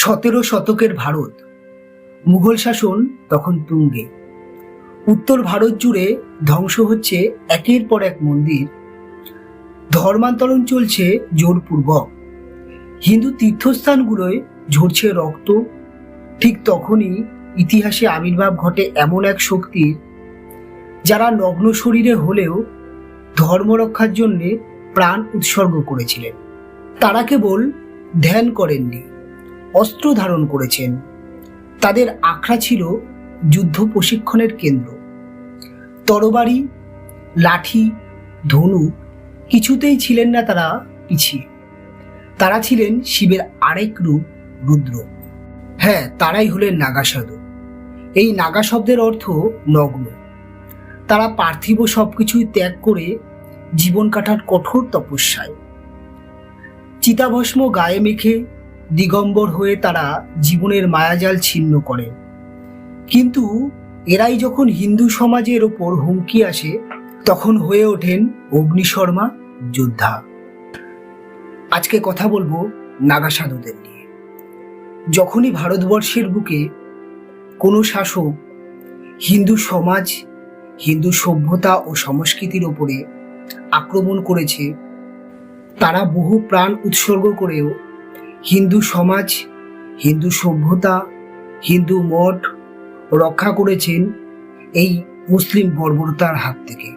সতেরো শতকের ভারত। মুঘল শাসন তখন তুঙ্গে। উত্তর ভারত জুড়ে ধ্বংস হচ্ছে একের পর এক মন্দির। ধর্মান্তরণ চলছে জোরপূর্বক। হিন্দু তীর্থস্থানগুলোয় ঝরছে রক্ত। ঠিক তখনই ইতিহাসে আবির্ভাব ঘটে এমন এক শক্তির, যারা নগ্ন শরীরে হলেও ধর্ম রক্ষার জন্যে প্রাণ উৎসর্গ করেছিলেন। তারা কেবল ধ্যান করেননি। অস্ত্র ধারণ করেছেন। তাদের আখড়া ছিল যুদ্ধ প্রশিক্ষণের কেন্দ্র। তরবারি, লাঠি, ধনু কিছুতেই ছিলেন না তারা পিছিয়ে। তারা ছিলেন শিবের আরেক রূপ, রুদ্র। হ্যাঁ তারাই হলেন নাগা সাধু এই নাগা শব্দের অর্থ নগ্ন। তারা পার্থিব সবকিছুই ত্যাগ করে জীবন কাটার কঠোর তপস্যায়। চিতাভস্ম গায়ে মেখে দিগম্বর হয়ে তারা জীবনের মায়াজাল ছিন্ন করে। কিন্তু এরাই যখন হিন্দু সমাজের ওপর হুমকি আসে, তখন হয়ে ওঠেন অগ্নিশর্মা যোদ্ধা। আজকে কথা বলব নাগা সাধুদের নিয়ে। যখনই ভারতবর্ষের বুকে কোনো শাসক হিন্দু সমাজ, হিন্দু সভ্যতা ও সংস্কৃতির ওপরে আক্রমণ করেছে, তারা বহু প্রাণ উৎসর্গ করেও হিন্দু সমাজ, হিন্দু সভ্যতা, হিন্দু মঠ রক্ষা করেছেন এই মুসলিম বর্বরতার হাত থেকে।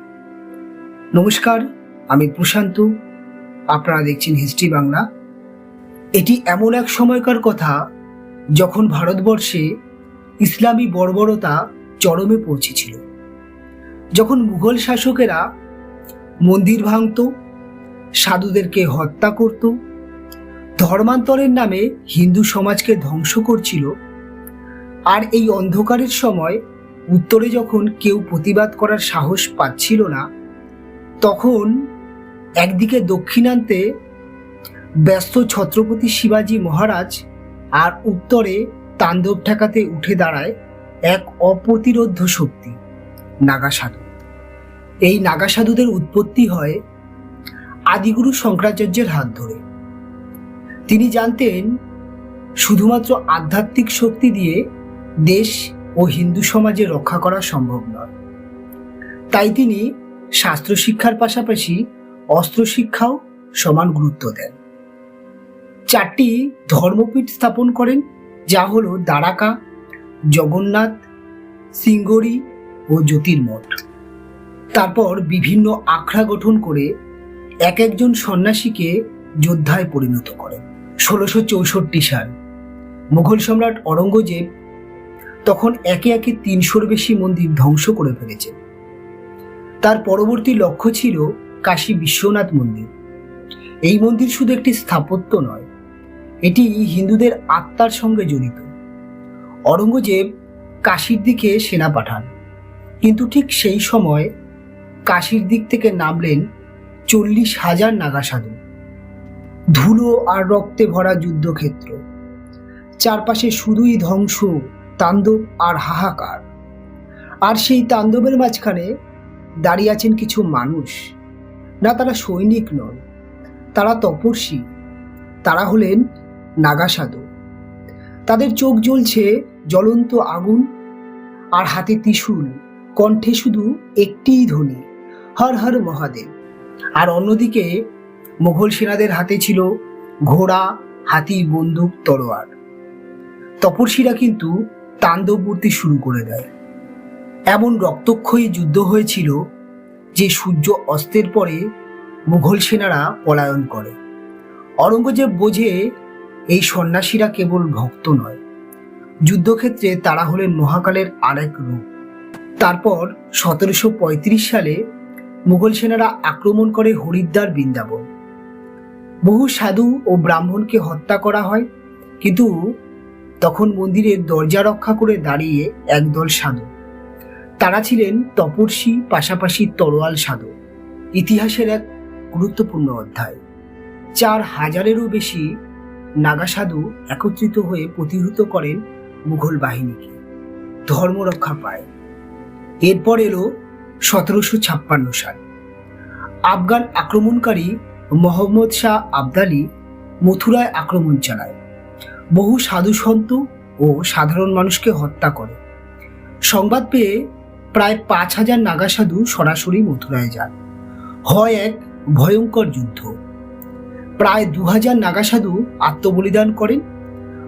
নমস্কার, আমি প্রশান্ত। আপনারা দেখছেন হিস্ট্রি বাংলা। এটি এমন এক সময়কার কথা যখন ভারতবর্ষে ইসলামী বর্বরতা চরমে পৌঁছেছিল। যখন মুঘল শাসকেরা মন্দির ভাঙত, সাধুদেরকে হত্যা করত ধর্মান্তরের নামে হিন্দু সমাজকে ধ্বংস করছিল। আর এই অন্ধকারের সময় উত্তরে যখন কেউ প্রতিবাদ করার সাহস পাচ্ছিল না, তখন একদিকে দক্ষিণান্তে ব্যস্ত ছত্রপতি শিবাজী মহারাজ আর উত্তরে তাণ্ডব ঠেকাতে উঠে দাঁড়ায় এক অপ্রতিরোধ্য শক্তি নাগা সাধু এই নাগা সাধুদের উৎপত্তি হয় আদিগুরু শঙ্করাচার্যের হাত ধরে। তিনি জানতেন শুধুমাত্র আধ্যাত্মিক শক্তি দিয়ে দেশ ও হিন্দু সমাজে রক্ষা করা সম্ভব নয়। তাই তিনি শাস্ত্র শিক্ষার পাশাপাশি অস্ত্র শিক্ষাও সমান গুরুত্ব দেন। চারটি ধর্মপীঠ স্থাপন করেন, যা হল দ্বারাকা, জগন্নাথ, সিঙ্গরি ও জ্যোতির্মঠ। তারপর বিভিন্ন আখড়া গঠন করে এক একজন সন্ন্যাসীকে যোদ্ধায় পরিণত করেন। ষোলোশো চৌষট্টি সাল। মুঘল সম্রাট অরঙ্গজেব তখন একে একে তিনশোর বেশি মন্দির ধ্বংস করে ফেলেছেন। তার পরবর্তী লক্ষ্য ছিল কাশী বিশ্বনাথ মন্দির। এই মন্দির শুধু একটি স্থাপত্য নয়, এটি হিন্দুদের আত্মার সঙ্গে জড়িত। অরঙ্গজেব কাশীর দিকে সেনা পাঠান, কিন্তু ঠিক সেই সময় কাশীর দিক থেকে নামলেন চল্লিশ হাজার নাগা সাধু। ধুলো আর রক্তে ভরা যুদ্ধক্ষেত্র। চারপাশে শুধুই ধ্বংস, তাণ্ডব আর হাহাকার। আর সেই তাণ্ডবের মাঝখানে দাঁড়িয়ে আছেন কিছু মানুষ। না, তারা সৈনিক নন, তারা তপস্বী। তারা হলেন নাগা সাধু তাদের চোখ জ্বলছে জ্বলন্ত আগুন আর হাতে ত্রিশূল, কণ্ঠে শুধু একটিই ধ্বনি, হর হর মহাদেব। আর অন্যদিকে মুঘল সেনাদের হাতে ছিল ঘোড়া, হাতি, বন্দুক তলোয়ার তপস্বীরা কিন্তু তাণ্ডব মূর্তি শুরু করে দেয়। এমন রক্তক্ষয়ী যুদ্ধ হয়েছিল যে সূর্য অস্তের পরে মুঘল সেনারা পলায়ন করে। অরঙ্গজেব বোঝে এই সন্ন্যাসীরা কেবল ভক্ত নয়। যুদ্ধক্ষেত্রে তারা হলেন মহাকালের আরেক রূপ। তারপর সতেরোশো পঁয়ত্রিশ সালে মুঘল সেনারা আক্রমণ করে হরিদ্বার বৃন্দাবন। বহু সাধু ও ব্রাহ্মণকে হত্যা করা হয়, কিন্তু তখন মন্দিরের দরজা রক্ষা করে দাঁড়িয়ে একদল সাধু। তারা ছিলেন তপস্বী, পাশাপাশি তরোয়াল সাধু। ইতিহাসের এক গুরুত্বপূর্ণ অধ্যায়। চার হাজারেরও বেশি নাগা সাধু একত্রিত হয়ে প্রতিহত করেন মুঘল বাহিনীকে। ধর্ম রক্ষা পায়। এরপর এলো সতেরোশো ছাপ্পান্ন সাল। আফগান আক্রমণকারী মোহাম্মদ শাহ আবদালি মথুরায় আক্রমণ চালায়। বহু সাধু সন্ত ও সাধারণ মানুষকে হত্যা করে। সংবাদ পেয়ে প্রায় পাঁচ হাজার নাগা সাধু সরাসরি মথুরায় যান। হয় এক ভয়ঙ্কর যুদ্ধ। প্রায় দু হাজার নাগা সাধু আত্মবলিদান করেন।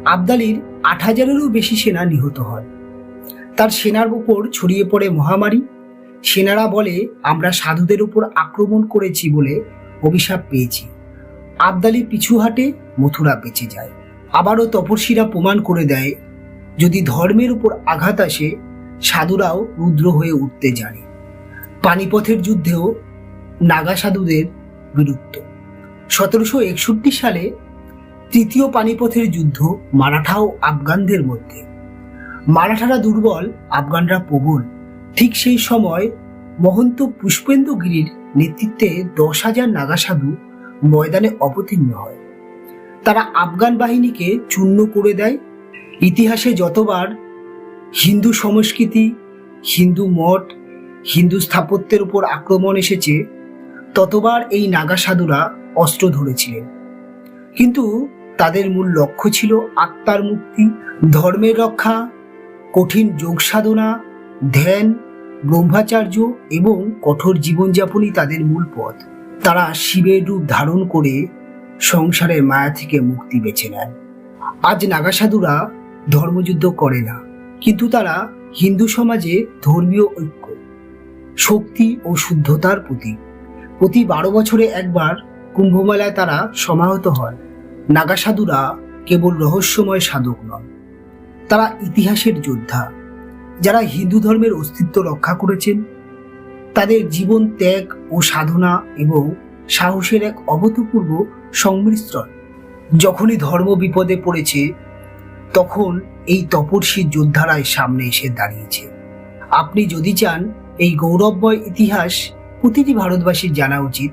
আবদালির আট হাজারেরও বেশি সেনা নিহত হয়। তার সেনার উপর ছড়িয়ে পড়ে মহামারী। সেনারা বলে, আমরা সাধুদের উপর আক্রমণ করেছি বলে অভিশাপ পেয়েছি। আবদালি পিছু হাটে মথুরা বেঁচে যায়। আবারও তপস্বীরা প্রমাণ করে দেয়, যদি ধর্মের উপর আঘাত আসে, সাধুরাও রুদ্র হয়ে উঠতে জানে। পানিপথের যুদ্ধেও নাগা সাধুদের বীরত্ব সতেরোশো একষট্টি সালে তৃতীয় পানিপথের যুদ্ধ মারাঠা ও আফগানদের মধ্যে। মারাঠারা দুর্বল, আফগানরা প্রবল। ঠিক সেই সময় মহন্ত পুষ্পেন্দু গিরির নেতৃত্বে দশ হাজার নাগা সাধু ময়দানে অবতীর্ণ হয়। তারা আফগান বাহিনীকে চূর্ণ করে দেয়। ইতিহাসে যতবার হিন্দু সংস্কৃতি, হিন্দু মঠ, হিন্দু স্থাপত্যের উপর আক্রমণ এসেছে, ততবার এই নাগা সাধুরা অস্ত্র ধরেছিলেন। কিন্তু তাদের মূল লক্ষ্য ছিল আত্মার মুক্তি, ধর্মের রক্ষা, কঠিন যোগ সাধনা ধ্যান ব্রহ্মাচার্য এবং কঠোর জীবনযাপনই তাদের মূল পথ। তারা শিবের রূপ ধারণ করে সংসারের মায়া থেকে মুক্তি বেছে নেন আজ নাগাসাধুরা ধর্মযুদ্ধ করে না, কিন্তু তারা হিন্দু সমাজে ধর্মীয় ঐক্য, শক্তি ও শুদ্ধতার প্রতীক। প্রতি বারো বছরে একবার কুম্ভমেলায় তারা সমাহত হয়। নাগাসাধুরা কেবল রহস্যময় সাধক নন, তারা ইতিহাসের যোদ্ধা। যারা হিন্দু ধর্মের অস্তিত্ব রক্ষা করেছেন, তাদের জীবন ত্যাগ ও সাধনা এবং সাহসের এক অভূতপূর্ব সংমিশ্রণ। যখনই ধর্ম বিপদে পড়েছে, তখন এই তপস্বী যোদ্ধারাই সামনে এসে দাঁড়িয়েছে। আপনি যদি চান এই গৌরবময় ইতিহাস প্রতিটি ভারতবাসীর জানা উচিত,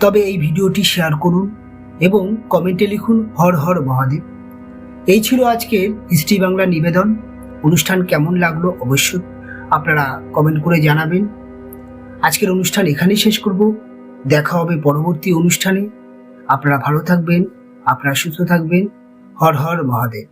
তবে এই ভিডিওটি শেয়ার করুন এবং কমেন্টে লিখুন হর হর মহাদেব। এই ছিল আজকের হিস্ট্রি বাংলা নিবেদন। অনুষ্ঠান কেমন লাগল অবশ্যই আপনারা কমেন্ট করে জানাবেন। আজকের অনুষ্ঠান এখানেই শেষ করব। দেখা হবে পরবর্তী অনুষ্ঠানে। আপনারা ভালো থাকবেন, আপনারা সুস্থ থাকবেন। হর হর মহাদেব।